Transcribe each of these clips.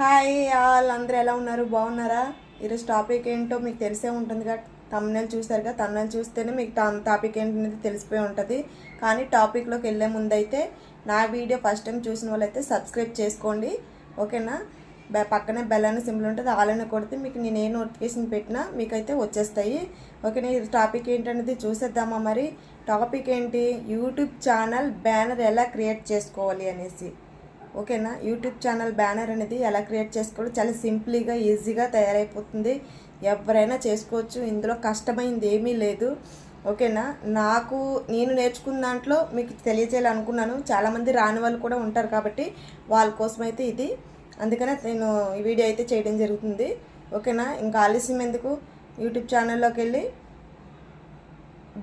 Hi all అందరూ ఎలా ఉన్నారు? బాగున్నారా? ఈరోజు టాపిక్ ఏంటో మీకు తెలిసే ఉంటుందిగా. తమ్నెల్ చూసారుగా తమ్నెల్ చూస్తేనే మీకు టాపిక్ ఏంటనేది తెలిసిపోయి ఉంటుంది. కానీ టాపిక్లోకి వెళ్ళే ముందైతే నా వీడియో ఫస్ట్ టైం చూసిన వాళ్ళైతే సబ్స్క్రైబ్ చేసుకోండి. ఓకేనా? బె- పక్కనే బెల్ అనే సింబల్ ఉంటుంది. ఆలైన కొడితే మీకు నేను ఏ నోటిఫికేషన్ పెట్టినా మీకైతే వచ్చేస్తాయి. ఓకే ఈ టాపిక్ ఏంటనేది చూసేద్దామా మరి? టాపిక్ ఏంటి? యూట్యూబ్ ఛానల్ బ్యానర్ ఎలా క్రియేట్ చేసుకోవాలి అనేసి. ఓకేనా? యూట్యూబ్ ఛానల్ బ్యానర్ అనేది ఎలా క్రియేట్ చేసుకోవడం చాలా సింపుల్గా ఈజీగా తయారైపోతుంది. ఎవరైనా చేసుకోవచ్చు. ఇందులో కష్టమైంది ఏమీ లేదు. ఓకేనా? నాకు నేను నేర్చుకున్న దాంట్లో మీకు తెలియజేయాలనుకున్నాను చాలామంది రాని వాళ్ళు కూడా ఉంటారు కాబట్టి వాళ్ళ కోసం అయితే ఇది. అందుకనే నేను ఈ వీడియో అయితే చేయడం జరుగుతుంది. ఓకేనా? ఇంకా ఆలస్యం ఎందుకు? యూట్యూబ్ ఛానల్లోకి వెళ్ళి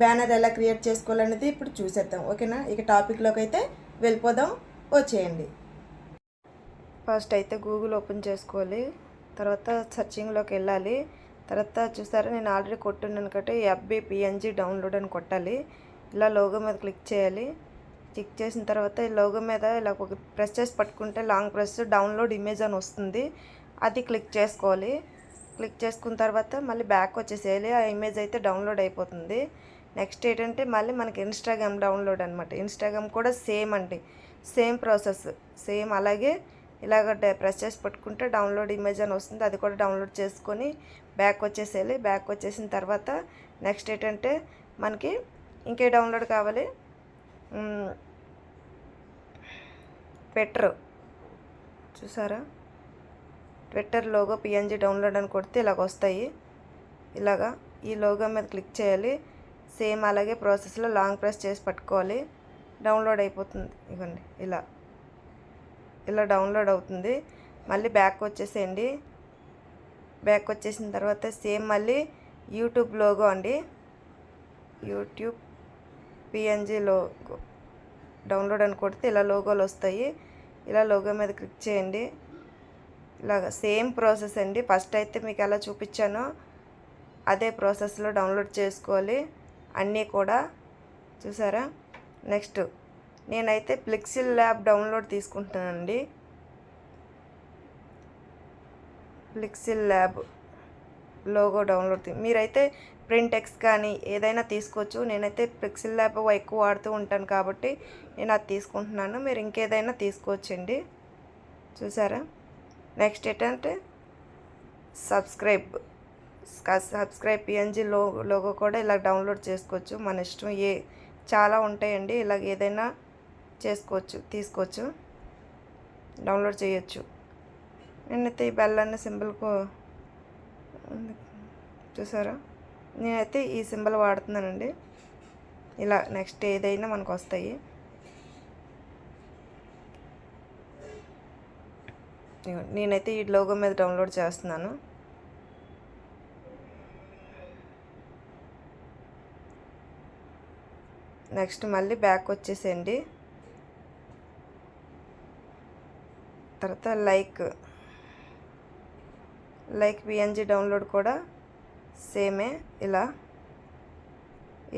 బ్యానర్ ఎలా క్రియేట్ చేసుకోవాలనేది ఇప్పుడు చూసేద్దాం. ఓకేనా? ఇక టాపిక్లోకి అయితే వెళ్ళిపోదాం. వచ్చేయండి. ఫస్ట్ అయితే గూగుల్ ఓపెన్ చేసుకోవాలి. తర్వాత సర్చింగ్లోకి వెళ్ళాలి. తర్వాత చూసారా నేను ఆల్రెడీ కొట్టున్నాను కాబట్టి ఎఫ్బి పిఎన్జీ డౌన్లోడ్ అని కొట్టాలి. ఇలా లోగో మీద క్లిక్ చేయాలి. క్లిక్ చేసిన తర్వాత ఈ లోగో మీద ఇలా ఒక ప్రెస్ చేసి పట్టుకుంటే లాంగ్ ప్రెస్ డౌన్లోడ్ ఇమేజ్ అని వస్తుంది. అది క్లిక్ చేసుకోవాలి. క్లిక్ చేసుకున్న తర్వాత మళ్ళీ బ్యాక్ వచ్చేసేయాలి. ఆ ఇమేజ్ అయితే డౌన్లోడ్ అయిపోతుంది. నెక్స్ట్ ఏంటంటే మళ్ళీ మనకి ఇన్స్టాగ్రామ్ డౌన్లోడ్ అనమాట ఇన్స్టాగ్రామ్ కూడా సేమ్ అండి. Same process. సేమ్ అలాగే ఇలాగ ప్రెస్ చేసి పట్టుకుంటే డౌన్లోడ్ ఇమేజ్ అని వస్తుంది. అది కూడా డౌన్లోడ్ చేసుకొని బ్యాక్ వచ్చేసేయాలి. బ్యాక్ వచ్చేసిన తర్వాత నెక్స్ట్ ఏంటంటే మనకి ఇంకే డౌన్లోడ్ కావాలి. ట్విట్టర్ చూసారా? ట్విట్టర్ లోగో పిఎన్జి డౌన్లోడ్ అని కొడితే ఇలాగ వస్తాయి. ఇలాగా ఈ లోగో మీద క్లిక్ చేయాలి. సేమ్ అలాగే ప్రాసెస్లో లాంగ్ ప్రెస్ చేసి పట్టుకోవాలి. డౌన్లోడ్ అయిపోతుంది. ఇవ్వండి. ఇలా. ఇలా డౌన్లోడ్ అవుతుంది. మళ్ళీ బ్యాక్ వచ్చేసేయండి. బ్యాక్ వచ్చేసిన తర్వాత సేమ్ మళ్ళీ యూట్యూబ్ లోగో అండి. YouTube PNG logo. డౌన్లోడ్ అని కొడితే ఇలా లోగోలు వస్తాయి. ఇలా లోగో మీద క్లిక్ చేయండి. ఇలాగ సేమ్ ప్రాసెస్ అండి. ఫస్ట్ అయితే మీకు ఎలా చూపించానో అదే ప్రాసెస్లో డౌన్లోడ్ చేసుకోవాలి. అన్నీ కూడా చూసారా? నెక్స్ట్ నేనైతే ప్లెక్సిల్ ల్యాబ్ డౌన్లోడ్ తీసుకుంటున్నానండి ప్లెక్సిల్ ల్యాబ్ లోగో డౌన్లోడ్ మీరైతే ప్రింట్ ఎక్స్ కానీ ఏదైనా తీసుకోవచ్చు. నేనైతే ప్లెక్సిల్ ల్యాబ్ ఎక్కువ వాడుతూ ఉంటాను కాబట్టి నేను అది తీసుకుంటున్నాను. మీరు ఇంకేదైనా తీసుకోవచ్చండి. చూసారా? నెక్స్ట్ ఏంటంటే సబ్స్క్రైబ్ సబ్స్క్రైబ్ పిఎన్జీ లో లోగో కూడా ఇలా డౌన్లోడ్ చేసుకోవచ్చు. మన ఇష్టం ఏ చాలా ఉంటాయండి. ఇలాగ ఏదైనా చేసుకోవచ్చు తీసుకోవచ్చు డౌన్లోడ్ చేయొచ్చు. నేనైతే ఈ బెల్ అనే సింబల్కు చూసారా? నేనైతే ఈ సింబల్ వాడుతున్నానండి. ఇలా నెక్స్ట్ ఏదైనా మనకు వస్తాయి. నేనైతే ఈ లోగో మీద డౌన్లోడ్ చేస్తున్నాను. నెక్స్ట్ మళ్ళీ బ్యాక్ వచ్చేసేయండి. తర్వాత లైక్ లైక్ పిఎన్జీ డౌన్లోడ్ కూడా సేమే ఇలా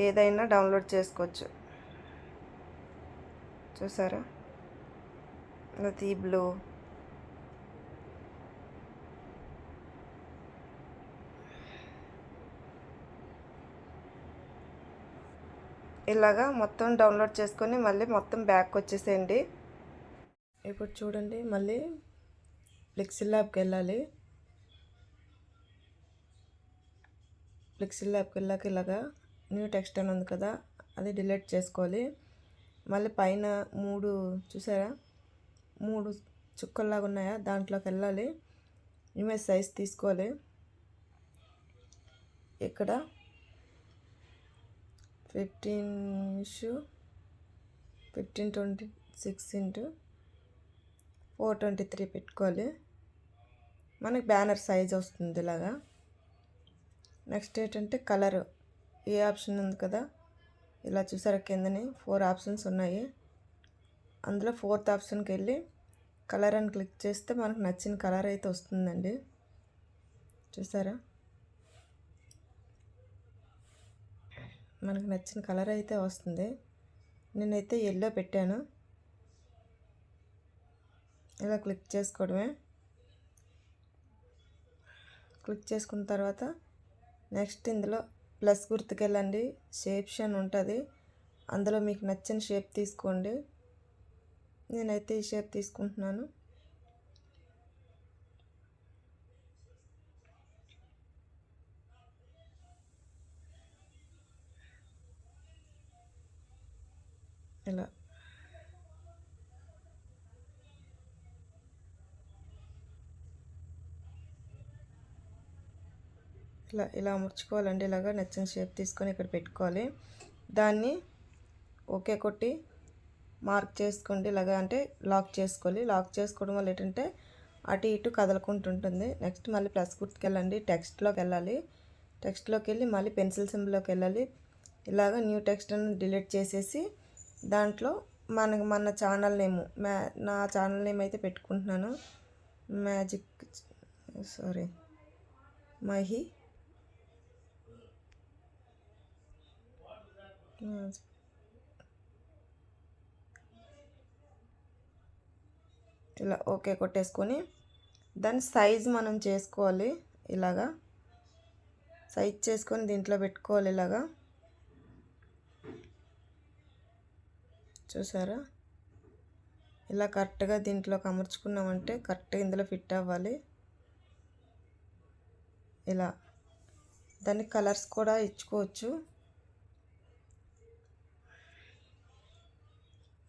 ఏదైనా డౌన్లోడ్ చేసుకోవచ్చు. చూసారా? ఈ బ్లూ. ఇలాగా మొత్తం డౌన్లోడ్ చేసుకొని మళ్ళీ మొత్తం బ్యాక్ వచ్చేసేయండి. ఇప్పుడు చూడండి మళ్ళీ ఫ్లెక్సిల్ ల్యాబ్కి వెళ్ళాలి. ఫ్లెక్సిల్ ల్యాబ్కి వెళ్ళాక ఇలాగా న్యూ టెక్స్ట్ అని ఉంది కదా అది డిలీట్ చేసుకోవాలి. మళ్ళీ పైన మూడు చూసారా? మూడు చుక్కల్లాగా ఉన్నాయా? దాంట్లోకి వెళ్ళాలి. ఇమేజ్ సైజ్ తీసుకోవాలి. ఇక్కడ fifteen issue fifteen twenty six into four twenty three పెట్టుకోవాలి. మనకి బ్యానర్ సైజ్ వస్తుంది ఇలాగా. నెక్స్ట్ ఏంటంటే కలర్. ఏ ఆప్షన్ ఉంది కదా? ఇలా చూసారా కిందని? ఫోర్ ఆప్షన్స్ ఉన్నాయి. అందులో ఫోర్త్ ఆప్షన్కి వెళ్ళి కలర్ అని క్లిక్ చేస్తే మనకు నచ్చిన కలర్ అయితే వస్తుందండి. చూసారా? మనకు నచ్చిన కలర్ అయితే వస్తుంది. నేనైతే ఎల్లో పెట్టాను. ఇలా క్లిక్ చేసుకోవడమే. క్లిక్ చేసుకున్న తర్వాత నెక్స్ట్ ఇందులో ప్లస్ గుర్తుకెళ్ళండి. షేప్స్ అని ఉంటుంది. అందులో మీకు నచ్చిన షేప్ తీసుకోండి. నేనైతే ఈ షేప్ తీసుకుంటున్నాను. ఇలా. ఇలా ఇలా అమర్చుకోవాలండి ఇలాగా నచ్చిన షేప్ తీసుకొని ఇక్కడ పెట్టుకోవాలి. దాన్ని ఓకే కొట్టి మార్క్ చేసుకోండి. ఇలాగా అంటే లాక్ చేసుకోవాలి. లాక్ చేసుకోవడం వల్ల ఏంటంటే అటు ఇటు కదలకుంటుంటుంది. నెక్స్ట్ మళ్ళీ ప్లస్ గుర్తుకు వెళ్ళండి టెక్స్ట్లోకి వెళ్ళాలి. టెక్స్ట్లోకి వెళ్ళి మళ్ళీ పెన్సిల్ సింబల్లోకి వెళ్ళాలి. ఇలాగ న్యూ టెక్స్ట్ అని డిలీట్ చేసేసి దాంట్లో మనకు మన ఛానల్ నేమ్ మ్యా నా ఛానల్ నేమ్ అయితే పెట్టుకుంటున్నాను. మ్యాజిక్ సారీ మహి ఇలా ఓకే కొట్టేసుకొని దాని సైజ్ మనం చేసుకోవాలి ఇలాగా. సైజ్ చేసుకొని దీంట్లో పెట్టుకోవాలి ఇలాగా. చూసారా? ఇలా కరెక్ట్గా దీంట్లోకి అమర్చుకున్నామంటే కరెక్ట్గా ఇందులో ఫిట్ అవ్వాలి. ఇలా. దాన్ని కలర్స్ కూడా ఇచ్చుకోవచ్చు.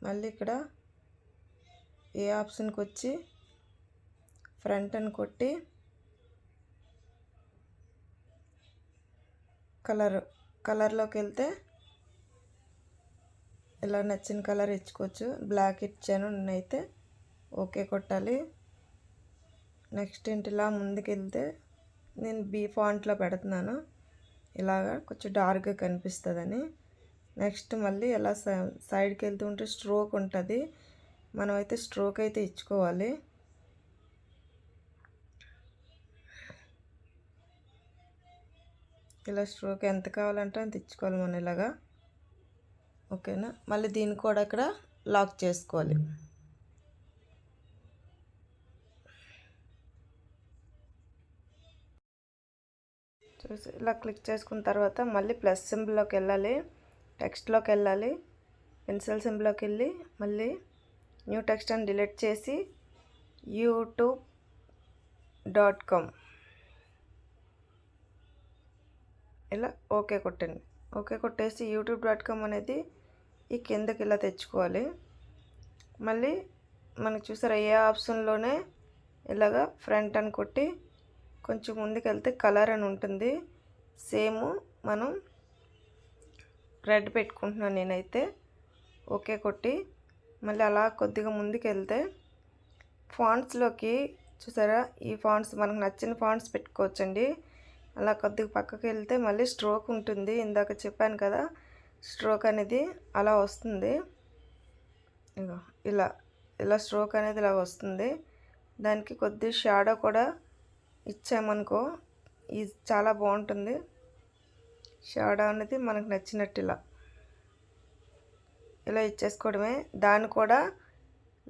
మళ్ళీ ఇక్కడ ఏ ఆప్షన్కి వచ్చి ఫ్రంట్ అని కొట్టి కలర్ కలర్లోకి వెళ్తే ఇలా నచ్చిన కలర్ ఇచ్చుకోవచ్చు. బ్లాక్ ఇచ్చాను నేనైతే ఓకే కొట్టాలి. నెక్స్ట్ ఏంటి ఇలా ముందుకెళ్తే నేను బీ ఫాంట్లో పెడుతున్నాను. ఇలాగా కొంచెం డార్క్గా కనిపిస్తుందని. నెక్స్ట్ మళ్ళీ ఎలా సైడ్కి వెళ్తుంటే స్ట్రోక్ ఉంటుంది. మనమైతే స్ట్రోక్ అయితే ఇచ్చుకోవాలి. ఇలా స్ట్రోక్ ఎంత కావాలంటే అంత ఇచ్చుకోవాలి మనం ఇలాగా. ఓకేనా? మళ్ళీ దీన్ని కూడా ఇక్కడ లాక్ చేసుకోవాలి. చూసి ఇలా క్లిక్ చేసుకున్న తర్వాత మళ్ళీ ప్లస్ సింబల్లోకి వెళ్ళాలి. టెక్స్ట్లోకి వెళ్ళాలి పెన్సిల్ సింబ్లోకి వెళ్ళి మళ్ళీ న్యూ టెక్స్ట్ అని డిలీట్ చేసి యూట్యూబ్ డాట్ కామ్ ఇలా ఓకే కొట్టండి. ఓకే కొట్టేసి యూట్యూబ్ డాట్ కామ్ అనేది ఈ కిందకి ఇలా తెచ్చుకోవాలి. మళ్ళీ మనకు చూసారా ఏ ఆప్షన్లోనే ఇలాగా ఫ్రంట్ అని కొట్టి కొంచెం ముందుకు వెళ్తే కలర్ అని ఉంటుంది. సేమ్ మనం రెడ్ పెట్టుకుంటున్నాను నేనైతే. ఓకే కొట్టి మళ్ళీ అలా కొద్దిగా ముందుకు వెళ్తే ఫాంట్స్లోకి చూసారా? ఈ ఫాంట్స్ మనకు నచ్చిన ఫాంట్స్ పెట్టుకోవచ్చండి. అలా కొద్దిగా పక్కకి వెళ్తే మళ్ళీ స్ట్రోక్ ఉంటుంది. ఇందాక చెప్పాను కదా స్ట్రోక్ అనేది అలా వస్తుంది. ఇలా ఇలా స్ట్రోక్ అనేది ఇలా వస్తుంది. దానికి కొద్ది షాడో కూడా ఇచ్చామనుకో ఇది చాలా బాగుంటుంది. షాడో అనేది మనకు నచ్చినట్టు ఇలా ఇలా ఇచ్చేసుకోవడమే. దాన్ని కూడా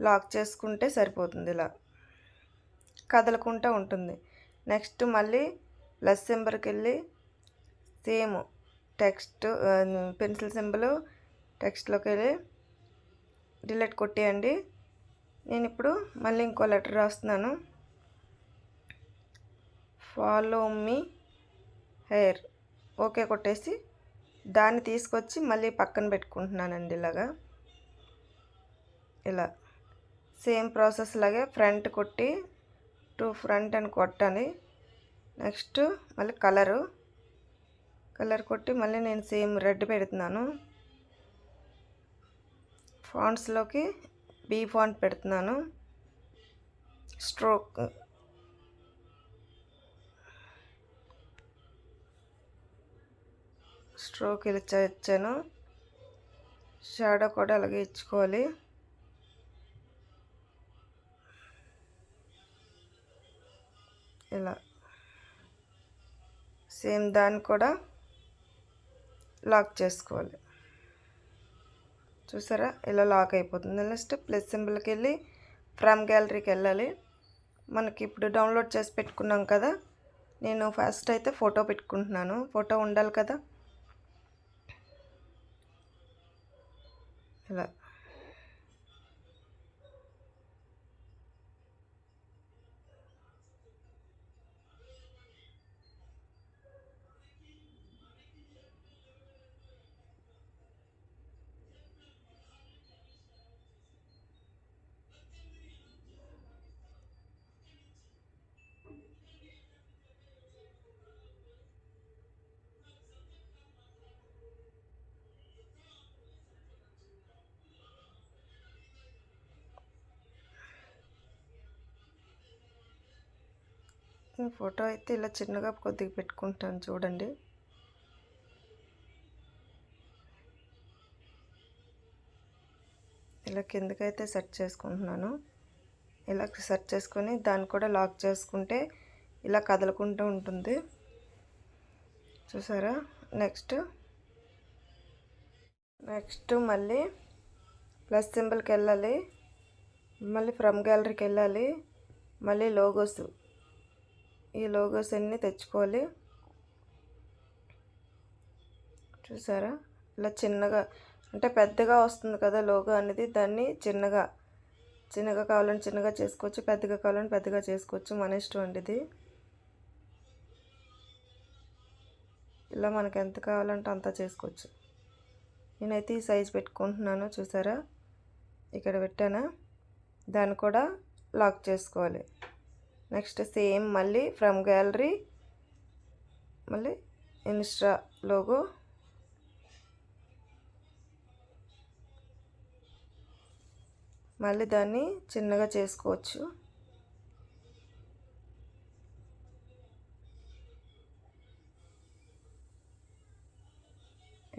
లాక్ చేసుకుంటే సరిపోతుంది ఇలా. కదలకుంటూ ఉంటుంది. నెక్స్ట్ మళ్ళీ ప్లస్ సింబర్కి వెళ్ళి సేమ్ టెక్స్ట్ పెన్సిల్ సింబల్ టెక్స్ట్లోకి వెళ్ళి డిలీట్ కొట్టేయండి. నేను ఇప్పుడు మళ్ళీ ఇంకో లెటర్ రాస్తున్నాను. Follow me hair. ఓకే కొట్టేసి దాన్ని తీసుకొచ్చి మళ్ళీ పక్కన పెట్టుకుంటున్నానండి ఇలాగా. ఇలా సేమ్ ప్రాసెస్ లాగే ఫ్రంట్ కొట్టి టూ ఫ్రంట్ అని కొట్టాలి. నెక్స్ట్ మళ్ళీ కలరు. కలర్ కొట్టి మళ్ళీ నేను సేమ్ రెడ్ పెడుతున్నాను. ఫాంట్స్లోకి బీ ఫాంట్ పెడుతున్నాను. స్ట్రోక్ స్ట్రోక్ ఇలా ఇచ్చాను. షాడో కూడా అలాగే ఇచ్చుకోవాలి. ఇలా. సేమ్ దాన్ని కూడా లాక్ చేసుకోవాలి. చూసారా? ఇలా లాక్ అయిపోతుంది. నెక్స్ట్ ప్లస్ సింబల్కి వెళ్ళి ఫ్రమ్ గ్యాలరీకి వెళ్ళాలి. మనకి ఇప్పుడు డౌన్లోడ్ చేసి పెట్టుకున్నాం కదా. నేను ఫస్ట్ అయితే ఫోటో పెట్టుకుంటున్నాను. ఫోటో ఉండాలి కదా. ఇలా ఫోటో అయితే ఇలా చిన్నగా కొద్దిగా పెట్టుకుంటాను చూడండి. ఇలా కిందకైతే సెట్ చేసుకుంటున్నాను. ఇలా సెట్ చేసుకొని దాన్ని కూడా లాక్ చేసుకుంటే ఇలా కదలకుంటూ ఉంటుంది. చూసారా? నెక్స్ట్. నెక్స్ట్ మళ్ళీ ప్లస్ సింబల్కి వెళ్ళాలి. మళ్ళీ ఫ్రమ్ గ్యాలరీకి వెళ్ళాలి. మళ్ళీ లోగోస్. ఈ లోగోస్ అన్నీ తెచ్చుకోవాలి. చూసారా? ఇలా చిన్నగా అంటే పెద్దగా వస్తుంది కదా లోగో అనేది దాన్ని చిన్నగా చిన్నగా కావాలని చిన్నగా చేసుకోవచ్చు పెద్దగా కావాలని పెద్దగా చేసుకోవచ్చు మన ఇష్టం అండి ఇది. ఇలా మనకు ఎంత కావాలంటే అంత చేసుకోవచ్చు. నేనైతే ఈ సైజ్ పెట్టుకుంటున్నాను చూసారా? ఇక్కడ పెట్టానా? దాన్ని కూడా లాక్ చేసుకోవాలి. నెక్స్ట్ సేమ్ మళ్ళీ ఫ్రమ్ గ్యాలరీ మళ్ళీ ఇన్స్టా లోగో. మళ్ళీ దాన్ని చిన్నగా చేసుకోవచ్చు.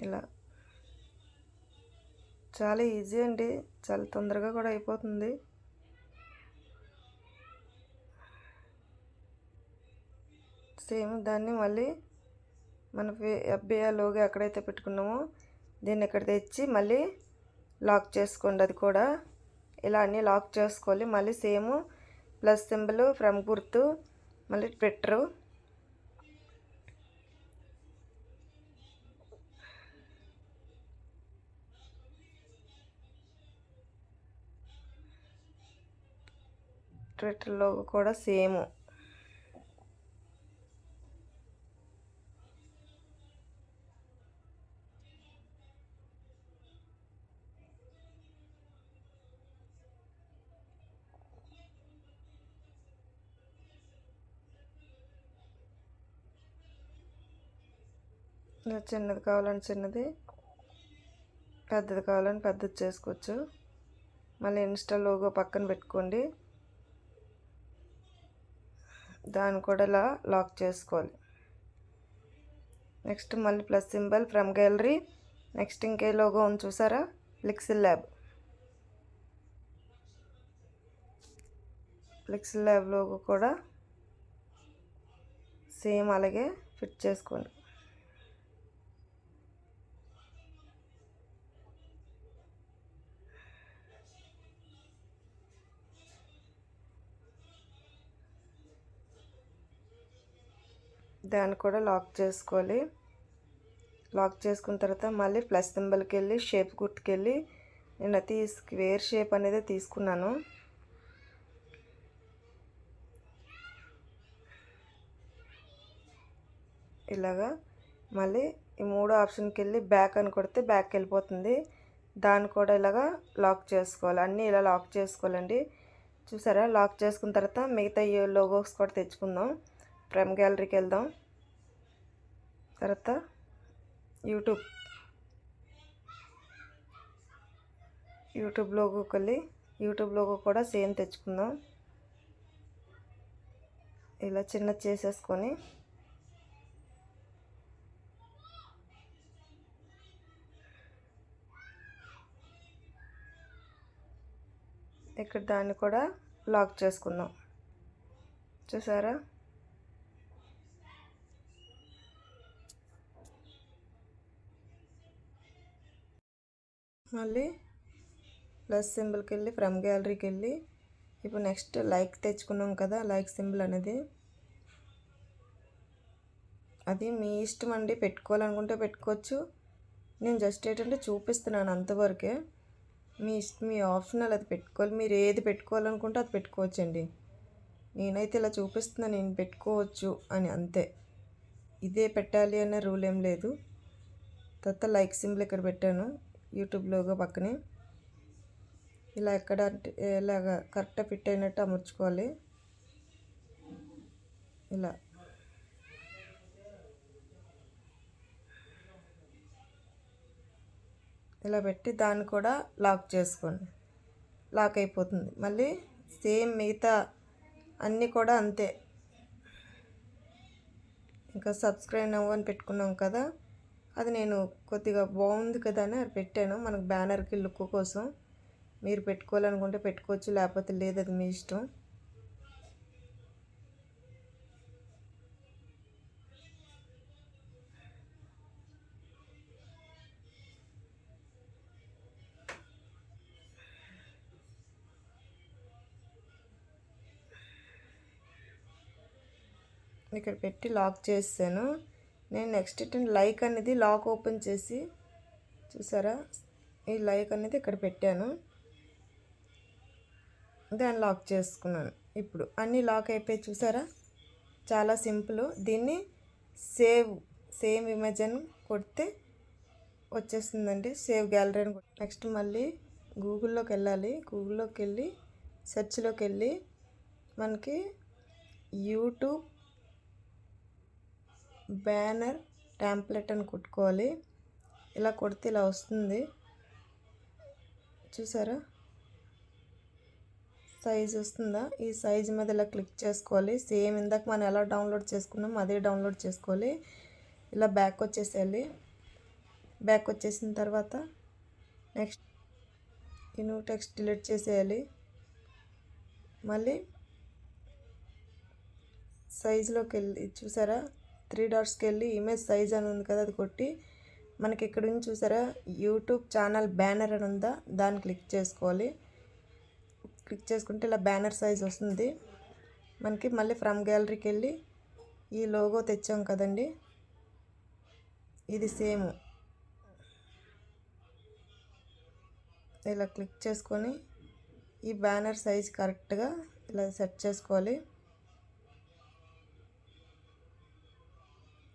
ఇలా. చాలా ఈజీ అండి. చాలా తొందరగా కూడా అయిపోతుంది. సేమ్ దాన్ని మళ్ళీ మన ఎఫ్బిఐ లోగో ఎక్కడైతే పెట్టుకున్నామో దీన్ని ఇక్కడ తెచ్చి మళ్ళీ లాక్ చేసుకోండి అది కూడా. ఇలా అన్నీ లాక్ చేసుకోవాలి. మళ్ళీ సేమ్ ప్లస్ సింబల్ ఫ్రమ్ గుర్తు మళ్ళీ ట్విట్టరు. ట్విట్టర్లో కూడా సేమ్. చిన్నది కావాలని చిన్నది పెద్దది కావాలని పెద్దది చేసుకోవచ్చు. మళ్ళీ ఇన్స్టా లోగో పక్కన పెట్టుకోండి. దాన్ని కూడా ఇలా లాక్ చేసుకోవాలి. నెక్స్ట్ మళ్ళీ plus symbol from gallery. Next ఇంకే లోగో ఉంది చూసారా? Pixel Lab Pixel Lab logo కూడా సేమ్ అలాగే ఫిట్ చేసుకోండి. దాన్ని కూడా లాక్ చేసుకోవాలి. లాక్ చేసుకున్న తర్వాత మళ్ళీ ప్లస్ సింబల్కి వెళ్ళి షేప్ గుర్తుకెళ్ళి నేను అది స్క్వేర్ షేప్ అనేది తీసుకున్నాను. ఇలాగా మళ్ళీ ఈ మూడో ఆప్షన్కి వెళ్ళి బ్యాక్ అని కొడితే బ్యాక్ వెళ్ళిపోతుంది. దాన్ని కూడా ఇలాగా లాక్ చేసుకోవాలి. అన్నీ ఇలా లాక్ చేసుకోవాలండి. చూసారా? లాక్ చేసుకున్న తర్వాత మిగతా లోగోస్ కూడా తెచ్చుకుందాం. ఫ్రమ్ గ్యాలరీకి వెళ్దాం. తర్వాత యూట్యూబ్. యూట్యూబ్ లోగోకి వెళ్ళి యూట్యూబ్ లోగో కూడా సేమ్ తెచ్చుకుందాం. ఇలా చిన్న చేసేసుకొని. ఇక్కడ దాన్ని కూడా లాక్ చేసుకుందాం. చూసారా? మళ్ళీ ప్లస్ సింబల్కి వెళ్ళి ఫ్రమ్ గ్యాలరీకి వెళ్ళి ఇప్పుడు నెక్స్ట్ లైక్ తెచ్చుకున్నాం కదా లైక్ సింబల్ అనేది. అది మీ ఇష్టం అండి పెట్టుకోవాలనుకుంటే పెట్టుకోవచ్చు. నేను జస్ట్ ఏంటంటే చూపిస్తున్నాను అంతవరకే. మీ ఇష్టం మీ ఆప్షనల్ అది పెట్టుకోవాలి. మీరు ఏది పెట్టుకోవాలనుకుంటే అది పెట్టుకోవచ్చండి. నేనైతే ఇలా చూపిస్తున్నాను నేను పెట్టుకోవచ్చు అని అంతే. ఇదే పెట్టాలి అనే రూల్ ఏం లేదు. తర్వాత లైక్ సింబల్ ఇక్కడ పెట్టాను. యూట్యూబ్ లోగో పక్కనే. ఇలా ఎక్కడ అంటే ఇలాగ కరెక్ట్గా ఫిట్ అయినట్టు అమర్చుకోవాలి. ఇలా. ఇలా పెట్టి దాన్ని కూడా లాక్ చేసుకోండి. లాక్ అయిపోతుంది. మళ్ళీ సేమ్ మిగతా అన్నీ కూడా అంతే. ఇంకా సబ్స్క్రైబ్ అవ్వని పెట్టుకున్నాం కదా. అది నేను కొద్దిగా బాగుంది కదా అని అది పెట్టాను. మనకు బ్యానర్కి లుక్ కోసం. మీరు పెట్టుకోవాలనుకుంటే పెట్టుకోవచ్చు లేకపోతే లేదు అది మీ ఇష్టం. ఇక్కడ పెట్టి లాక్ చేసాను నేను నెక్స్ట్ లైక్ అనేది లాక్ ఓపెన్ చేసి చూసారా? ఈ లైక్ అనేది ఇక్కడ పెట్టాను. దాన్ని లాక్ చేసుకున్నాను. ఇప్పుడు అన్నీ లాక్ అయిపోయి చూసారా? చాలా సింపుల్ దీన్ని సేవ్ సేమ్ ఇమేజ్ అని కొడితే వచ్చేస్తుందండి. సేవ్ గ్యాలరీ అని నెక్స్ట్ మళ్ళీ గూగుల్లోకి వెళ్ళాలి. గూగుల్లోకి వెళ్ళి సెర్చ్లోకి వెళ్ళి మనకి యూట్యూబ్ బ్యానర్ ట్యాంప్లెట్ అని కొట్టుకోవాలి. ఇలా కొడితే ఇలా వస్తుంది. చూసారా? సైజ్ వస్తుందా? ఈ సైజ్ మీద ఇలా క్లిక్ చేసుకోవాలి. సేమ్ ఇందాక మనం ఎలా డౌన్లోడ్ చేసుకున్నాం అదే డౌన్లోడ్ చేసుకోవాలి. ఇలా బ్యాక్ వచ్చేసేయాలి. బ్యాక్ వచ్చేసిన తర్వాత నెక్స్ట్ ఈ న్యూ టెక్స్ట్ డిలీట్ చేసేయాలి. మళ్ళీ సైజులోకి వెళ్ళి చూసారా? త్రీ డాట్స్కి వెళ్ళి ఇమేజ్ సైజ్ అని ఉంది కదా అది కొట్టి మనకి ఇక్కడ నుంచి చూసారా? యూట్యూబ్ ఛానల్ బ్యానర్ అని ఉందా? దాన్ని క్లిక్ చేసుకోవాలి. క్లిక్ చేసుకుంటే ఇలా బ్యానర్ సైజ్ వస్తుంది. మనకి మళ్ళీ ఫ్రమ్ గ్యాలరీకి వెళ్ళి ఈ లోగో తెచ్చాం కదండి. ఇది సేమ్. ఇలా క్లిక్ చేసుకొని ఈ బ్యానర్ సైజ్ కరెక్ట్గా ఇలా సెట్ చేసుకోవాలి.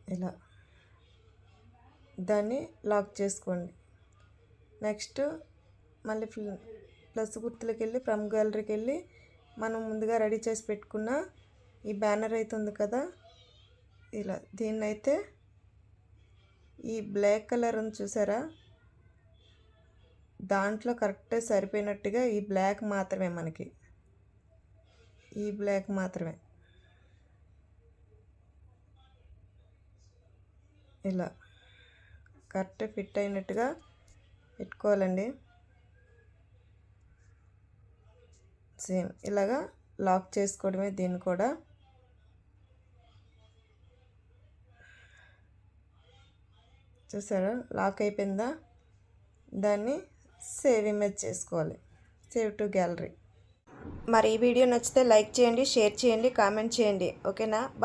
ఇలా. దాన్ని లాక్ చేసుకోండి. నెక్స్ట్ మళ్ళీ ప్లస్ గుర్తులకి వెళ్ళి ఫ్రమ్ గ్యాలరీకి వెళ్ళి మనం ముందుగా రెడీ చేసి పెట్టుకున్న ఈ బ్యానర్ అయితే ఉంది కదా? ఇలా. దీన్నైతే ఈ బ్లాక్ కలర్ ఉంది చూసారా? దాంట్లో కరెక్ట్గా సరిపోయినట్టుగా ఈ బ్లాక్ మాత్రమే మనకి. ఈ బ్లాక్ మాత్రమే. ఇలా కరెక్ట్ ఫిట్ అయినట్టుగా పెట్టుకోవాలండి. సేమ్ ఇలాగా లాక్ చేసుకోవడమే దీన్ని కూడా. చూసారా? లాక్ అయిపోయిందా? దాన్ని సేవ్ ఇమేజ్ చేసుకోవాలి. Save to gallery. మరి ఈ వీడియో నచ్చితే లైక్ చేయండి షేర్ చేయండి కామెంట్ చేయండి. ఓకేనా? బాయ్